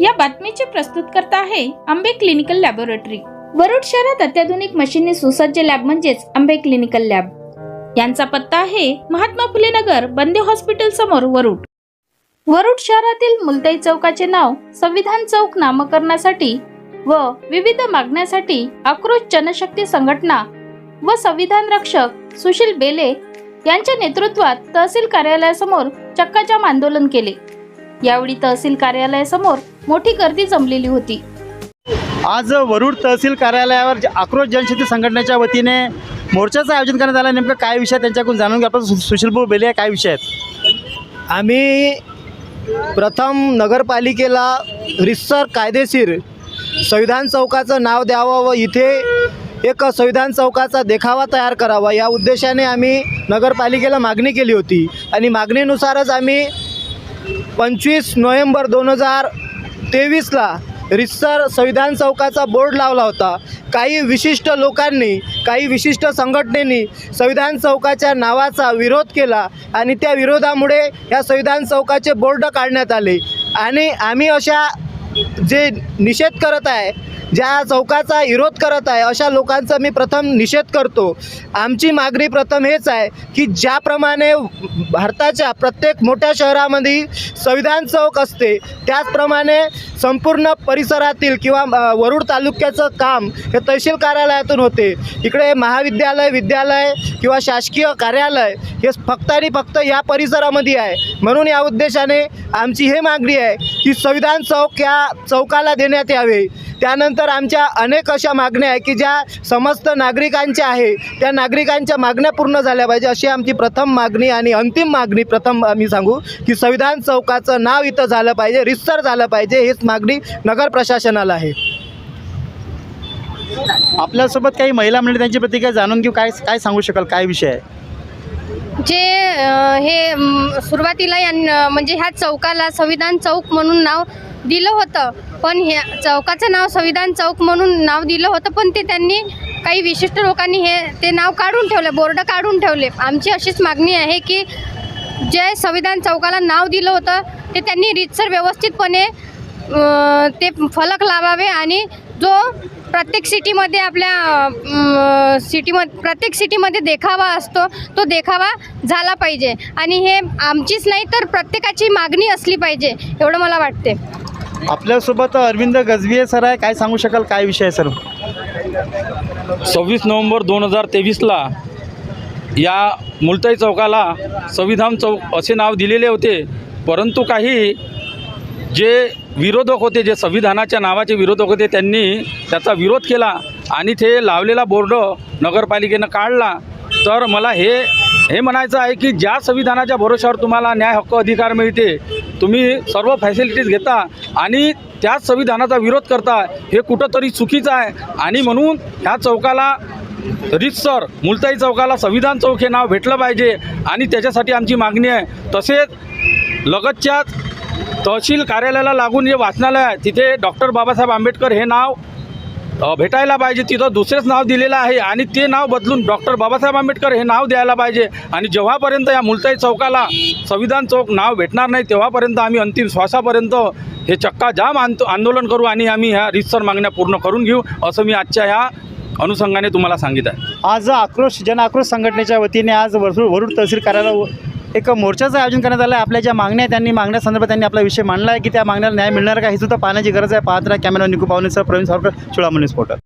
या बातमीचे प्रस्तुतकर्ता आहे आंबे क्लिनिकल लॅबोरेटरी. वरुड शहरात अत्याधुनिक मशीनने सुसज्ज लॅब म्हणजेच आंबे क्लिनिकल लॅब. यांचा पत्ता आहे महात्मा फुले नगर बंदे हॉस्पिटल समोर वरुड. वरुड शहरातील मुलताई चौकाचे नाव संविधान चौक नामकरणासाठी व विविध मागण्यासाठी आक्रोश जनशक्ती संघटना व संविधान रक्षक सुशील बेले यांच्या नेतृत्वात तहसील कार्यालयासमोर चक्काजाम आंदोलन केले. यावेळी तहसील कार्यालयासमोर मोठी गर्दी जमलेली होती. आज वरुड तहसील कार्यालयावर आक्रोश जनशक्ती संघटनेच्या वतीने मोर्चाचं आयोजन करण्यात आलं. नेमकं काय विषय त्यांच्याकडून जाणून घ्या. आपण सु- सुशीलभाऊ बेले काय विषय आहेत? आम्ही प्रथम नगरपालिकेला रितसर कायदेशीर संविधान चौकाचं नाव द्यावं व इथे एक संविधान चौकाचा देखावा तयार करावा या उद्देशाने आम्ही नगरपालिकेला मागणी केली होती. आणि मागणीनुसारच आम्ही पंचवीस नोव्हेंबर दोन हजार तेवीसला रितसर संविधान चौकाचा बोर्ड लावला होता. काही विशिष्ट लोकांनी काही विशिष्ट संघटनेनी संविधान चौकाच्या नावाचा विरोध केला आणि त्या विरोधामुळे या संविधान चौकाचे बोर्ड काढण्यात आले. आणि आम्ही अशा जे निषेध करत आहे ज्या चौकाचा विरोध करत आहे अशा लोकांचा मी प्रथम निषेध करतो. आमची मागणी प्रथम हेच आहे की ज्याप्रमाणे भारताच्या प्रत्येक मोठ्या शहरामध्ये संविधान चौक असते त्याचप्रमाणे संपूर्ण परिसरातील किंवा वरुड तालुक्याचं काम हे तहसील कार्यालयातून होते. इकडे महाविद्यालय विद्यालय किंवा शासकीय कार्यालय हे फक्त आणि फक्त या परिसरामध्ये आहे. म्हणून या उद्देशाने आमची हे मागणी आहे की संविधान चौक या चौकाला देण्यात यावे. त्यानंतर आमच्या अनेक अशा मागण्या आहे की ज्या समस्त नागरिकांच्या आहे त्या नागरिकांच्या मागण्या पूर्ण झाल्या पाहिजे अशी आमची प्रथम मागणी आणि अंतिम मागणी प्रथम आम्ही सांगू की संविधान चौकाचं नाव इथं झालं पाहिजे रितसर झालं पाहिजे हीच मागणी नगर प्रशासनाला आहे. आपल्यासोबत काही महिला मंडळी त्यांची प्रतिक्रिया जाणून घेऊ. काय काय सांगू शकाल? काय विषय आहे? जे हे सुरुवातीला यां म्हणजे ह्या चौकाला संविधान चौक म्हणून नाव दिलं होतं. पण ह्या चौकाचं नाव संविधान चौक म्हणून नाव दिलं होतं पण ते त्यांनी काही विशिष्ट लोकांनी हे ते नाव काढून ठेवले बोर्ड काढून ठेवले. आमची अशीच मागणी आहे की जे संविधान चौकाला नाव दिलं होतं ते त्यांनी रीतसर व्यवस्थितपणे ते फलक लावावे आणि जो प्रत्येक सिटीमध्ये आपल्या सिटीमध्ये प्रत्येक सिटीमध्ये देखावा असतो तो देखावा झाला पाहिजे. आणि हे आमचीच नाही तर प्रत्येकाची मागणी असली पाहिजे एवढं मला वाटते आपल्यासोबत अरविंद गजबिये सर आहे काय सांगू शकाल काय विषय आहे सर? सव्वीस नोव्हेंबर दोन हजार तेवीसला या मुलताई चौकाला संविधान चौक असे नाव दिलेले होते परंतु काही जे विरोधक होते जे संविधानाच्या नावाचे विरोधक होते त्यांनी त्याचा विरोध केला आणि ते लावलेला बोर्ड नगरपालिकेनं काढला. तर मला हे हे म्हणायचं आहे की ज्या संविधानाच्या भरोश्यावर तुम्हाला न्याय हक्क अधिकार मिळते तुम्ही सर्व फॅसिलिटीज घेता आणि त्याच संविधानाचा विरोध करता हे कुठंतरी चुकीचं आहे. आणि म्हणून ह्या चौकाला रितसर मुलताई चौकाला संविधान चौक हे नाव भेटलं पाहिजे आणि त्याच्यासाठी आमची मागणी आहे. तसेच लगतच्याच तहसील कार्यालयाला लागून जे वाचनालय आहे तिथे डॉक्टर बाबासाहेब आंबेडकर हे नाव भेटायला पाहिजे. तिथं दुसरेच नाव दिलेलं आहे आणि ते नाव बदलून डॉक्टर बाबासाहेब आंबेडकर हे नाव द्यायला पाहिजे. आणि जेव्हापर्यंत या मुलताई चौकाला संविधान चौक नाव भेटणार नाही तेव्हापर्यंत आम्ही अंतिम श्वासापर्यंत हे चक्का जाम आंदो आंदोलन करू आणि आम्ही ह्या रितसर मागण्या पूर्ण करून घेऊ असं मी आजच्या ह्या अनुषंगाने तुम्हाला सांगित आहे. आज आक्रोश जन आक्रोश संघटनेच्या वतीने आज वरुड वरुड तहसील कार्यालय एक मोर्चाचं आयोजन करण्यात आलं आहे आपल्या ज्या मागण्या आहेत त्यांनी मागण्यासंदर्भात त्यांनी आपला विषय मांडला आहे की त्या मागण्याला न्याय मिळणार का? हे सुद्धा पाहण्याची गरज आहे. पाहत राहा. कॅमेरा निकू पाहुणेसह प्रवीण सावरकर चुळामणी स्फोटक.